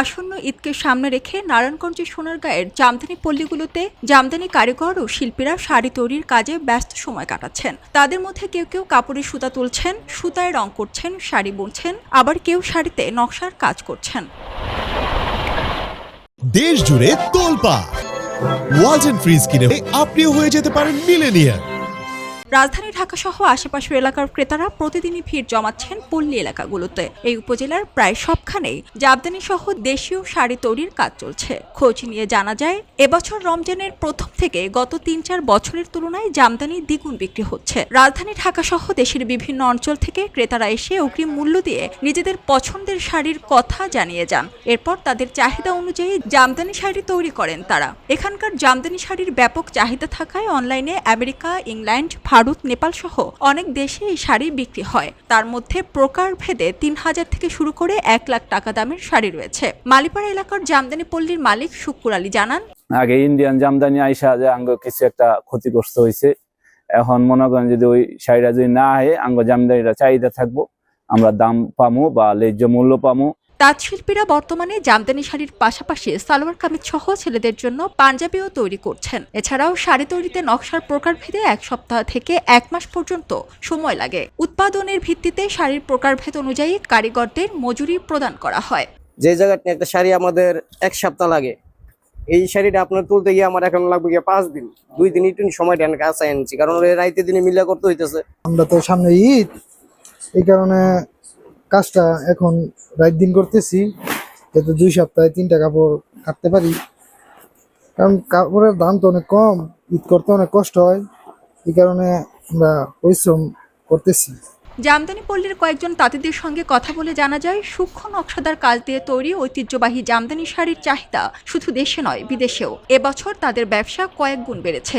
আসন্ন ঈদকে সামনে রেখে নারায়ণগঞ্জের সোনারগাঁয়ের জামদানি পল্লীগুলোতে জামদানি কারিগর ও শিল্পীরা শাড়ি তৈরির কাজে ব্যস্ত সময় কাটাচ্ছেন। তাদের মধ্যে কেউ কেউ কাপড়ের সুতা তুলছেন, সুতায় রং করছেন, শাড়ি বুনছেন, আবার কেউ শাড়িতে নকশার কাজ করছেন। দেশ জুড়ে তোলপা ওয়ালটন ফ্রিজ কিনে আপনিও হয়ে যেতে পারেন মিলেনিয়ার রাজধানী ঢাকা সহ আশেপাশের এলাকার ক্রেতারা প্রতিদিনই ভিড় জমাচ্ছেন পল্লী এলাকাগুলোতে। এই উপজেলার প্রায় সবখানেই জামদানি সহ দেশীয় শাড়ি তৈরির কাজ চলছে। খোঁজ নিয়ে জানা যায়, এবছর রমজানের প্রথম থেকে গত তিন চার বছরের তুলনায় জামদানি দ্বিগুণ বিক্রি হচ্ছে। রাজধানী ঢাকা সহ দেশের বিভিন্ন অঞ্চল থেকে ক্রেতারা এসে অগ্রিম মূল্য দিয়ে নিজেদের পছন্দের শাড়ির কথা জানিয়ে যান। এরপর তাদের চাহিদা অনুযায়ী জামদানি শাড়ি তৈরি করেন তারা। এখানকার জামদানি শাড়ির ব্যাপক চাহিদা থাকায় অনলাইনে আমেরিকা, ইংল্যান্ড, ভারত নেপাল সহ অনেক দেশে এই শাড়ি বিক্রি হয়। তার মধ্যে প্রকার ভেদে তিন হাজার থেকে শুরু করে এক লাখ টাকা দামের শাড়ি রয়েছে। মালিপাড়া এলাকার জামদানি পল্লীর মালিক শুক্কুর আলী জানান, আগে ইন্ডিয়ান জামদানি আইসা যে আঙ্গ কিছু একটা ক্ষতিগ্রস্ত হয়েছে। এখন মনে করেন যদি ওই শাড়িটা যদি না হয় আঙ্গ জামদানিটা চাহিদা থাকব, আমরা দাম পামু বা ন্যায্য মূল্য পামু। তাঁত শিল্পীরা বর্তমানে জামদানি শাড়ির পাশাপাশি সালোয়ার কামিজ সহ ছেলেদের জন্য পাঞ্জাবিও তৈরি করছেন। এছাড়াও শাড়ি তৈরিতে নকশার প্রকারভেদে এক সপ্তাহ থেকে এক মাস পর্যন্ত সময় লাগে। উৎপাদনের ভিত্তিতে শাড়ির প্রকারভেদ অনুযায়ী কারিগরদের মজুরি প্রদান করা হয়। যে জায়গাটা একটা শাড়ি আমাদের এক সপ্তাহ লাগে এই শাড়িটা আপনার তুলতে গিয়ে আমার এখন লাগবে গিয়ে পাঁচ দিন দুই দিন একটু সময় দেন কাছে আনছি কারণ ওই রাইতে দিনে মিলা করতে হইতেছে। আমরা তো সামনে ঈদ এই কারণে কাজটা এখন রাত দিন করতেছি, যাতে দুই সপ্তাহে তিনটা কাপড় কাটতে পারি। কারণ কাপড়ের দাম তো অনেক কম, ঈদ করতে অনেক কষ্ট হয়, এই কারণে আমরা পরিশ্রম করতেছি। জামদানি পল্লীর কয়েকজন তাঁতিদের সঙ্গে কথা বলে জানা যায়, সূক্ষ্ম নকশাদার কাজ দিয়ে তৈরি ঐতিহ্যবাহী জামদানি শাড়ির চাহিদা শুধু দেশে নয়, বিদেশেও। এবছর তাদের ব্যবসা কয়েক গুণ বেড়েছে।